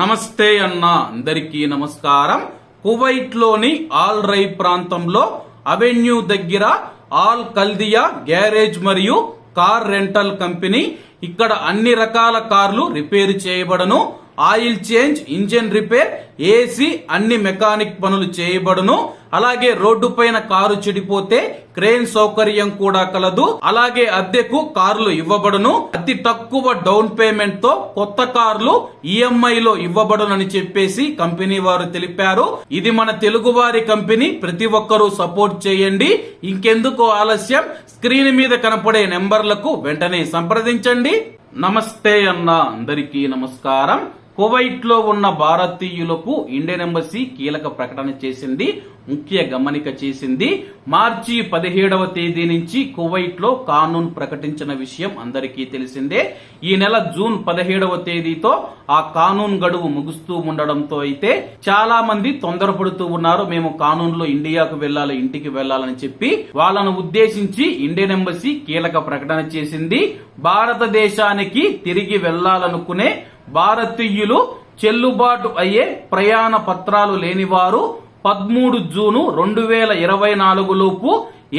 నమస్తే అన్న అందరికీ నమస్కారం. కువైట్లోని ఆల్ రై ప్రాంతంలో అవెన్యూ దగ్గర ఆల్ కల్దియా గ్యారేజ్ మరియు కార్ రెంటల్ కంపెనీ ఇక్కడ అన్ని రకాల కార్లు repair చేయబడను. Oil change engine repair AC అన్ని మెకానిక్ పనులు చేయబడును. అలాగే రోడ్డు పైన కారు చెడిపోతే క్రేన్ సౌకర్యం కూడా కలదు. అలాగే అద్దెకు కార్లు ఇవ్వబడును. అతి తక్కువ డౌన్ పేమెంట్తో కొత్త కార్లు ఈఎంఐ లో ఇవ్వబడునని చెప్పేసి కంపెనీ వారు తెలిపారు. ఇది మన తెలుగు వారి కంపెనీ. ప్రతి ఒక్కరూ సపోర్ట్ చేయండి. ఇంకెందుకు ఆలస్యం? స్క్రీన్ మీద కనపడే నెంబర్లకు వెంటనే సంప్రదించండి. నమస్తే అన్న అందరికీ నమస్కారం. కువైట్లో ఉన్న భారతీయులకు ఇండియన్ ఎంబసీ కీలక ప్రకటన చేసింది. ముఖ్య గమనిక చేసింది మార్చి పదిహేడవ తేదీ నుంచి కువైట్లో కానూన్ ప్రకటించిన విషయం అందరికీ తెలిసిందే. ఈ నెల జూన్ పదిహేడవ తేదీతో ఆ కానూన్ గడువు ముగుస్తూ ఉండడంతో అయితే చాలా మంది తొందరపడుతూ ఉన్నారు. మేము కానూన్లో ఇండియాకు వెళ్ళాలి ఇంటికి వెళ్ళాలని చెప్పి వాళ్ళను ఉద్దేశించి ఇండియన్ ఎంబసీ కీలక ప్రకటన చేసింది. భారతదేశానికి తిరిగి వెళ్ళాలనుకునే భారతీయులు చెల్లుబాటు అయ్యే ప్రయాణ పత్రాలు లేనివారు పదమూడు జూను రెండు వేల ఇరవై నాలుగు లోపు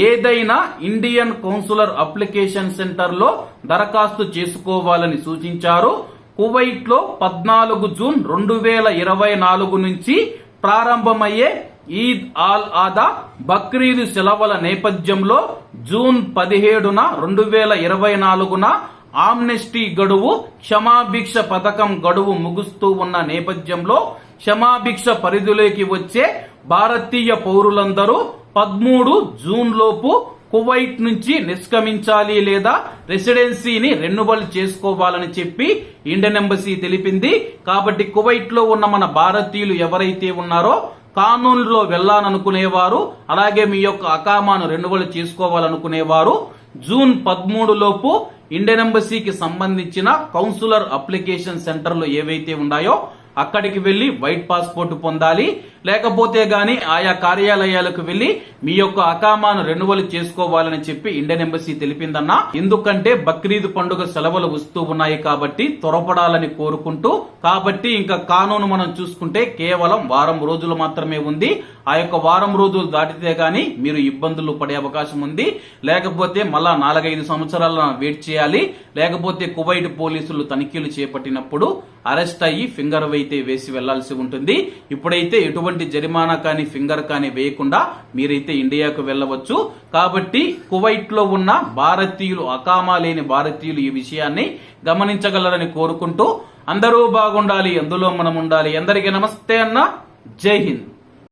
ఏదైనా ఇండియన్ కౌన్సిలర్ అప్లికేషన్ సెంటర్లో దరఖాస్తు చేసుకోవాలని సూచించారు. కువైట్లో పద్నాలుగు జూన్ రెండు వేల ఇరవై నాలుగు నుంచి ప్రారంభమయ్యే ఈద్ ఆల్ ఆదా బక్రీదు సెలవుల నేపథ్యంలో జూన్ పదిహేడున రెండు వేల ఇరవై నాలుగున ఆమ్నెస్టీ గడువు క్షమాభిక్ష పథకం గడువు ముగుస్తూ ఉన్న నేపథ్యంలో క్షమాభిక్ష పరిధిలోకి వచ్చే భారతీయ పౌరులందరూ పదమూడు జూన్ లోపు కువైట్ నుంచి నిష్క్రమించాలి లేదా రెసిడెన్సీని రెన్యువల్ చేసుకోవాలని చెప్పి ఇండియన్ ఎంబసీ తెలిపింది. కాబట్టి కువైట్లో ఉన్న మన భారతీయులు ఎవరైతే ఉన్నారో కానూన్లో వెళ్ళాలనుకునేవారు అలాగే మీ యొక్క అకామాను రెన్యువల్ చేసుకోవాలనుకునేవారు జూన్ పదమూడు లోపు ఇండియన్ ఎంబసీకి సంబంధించిన కౌన్సిలర్ అప్లికేషన్ సెంటర్లు ఏవైతే ఉన్నాయో అక్కడికి వెళ్ళి వైట్ పాస్పోర్ట్ పొందాలి. లేకపోతే గాని ఆయా కార్యాలయాలకు వెళ్ళి మీ యొక్క అకామాను రెన్యువల్ చేసుకోవాలని చెప్పి ఇండియన్ ఎంబసీ తెలిపిందన్నా. ఎందుకంటే బక్రీద్ పండుగ సెలవులు వస్తూ ఉన్నాయి కాబట్టి త్వరపడాలని కోరుకుంటూ కాబట్టి ఇంకా కానూను మనం చూసుకుంటే కేవలం వారం రోజులు మాత్రమే ఉంది. ఆ యొక్క వారం రోజులు దాటితే గాని మీరు ఇబ్బందులు పడే అవకాశం ఉంది. లేకపోతే మళ్ళా నాలుగైదు సంవత్సరాల వెయిట్ చేయాలి. లేకపోతే కువైట్ పోలీసులు తనిఖీలు చేపట్టినప్పుడు అరెస్ట్ అయ్యి ఫింగర్ అయితే వేసి వెళ్ళాల్సి ఉంటుంది. ఇప్పుడైతే ఎటువంటి జరిమానా కానీ ఫింగర్ కానీ వేయకుండా మీరైతే ఇండియాకు వెళ్ళవచ్చు. కాబట్టి కువైట్లో ఉన్న భారతీయులు అకామా లేని భారతీయులు ఈ విషయాన్ని గమనించగలరని కోరుకుంటూ అందరూ బాగుండాలి అందులో మనం ఉండాలి. అందరికీ నమస్తే అన్న. జై హింద్.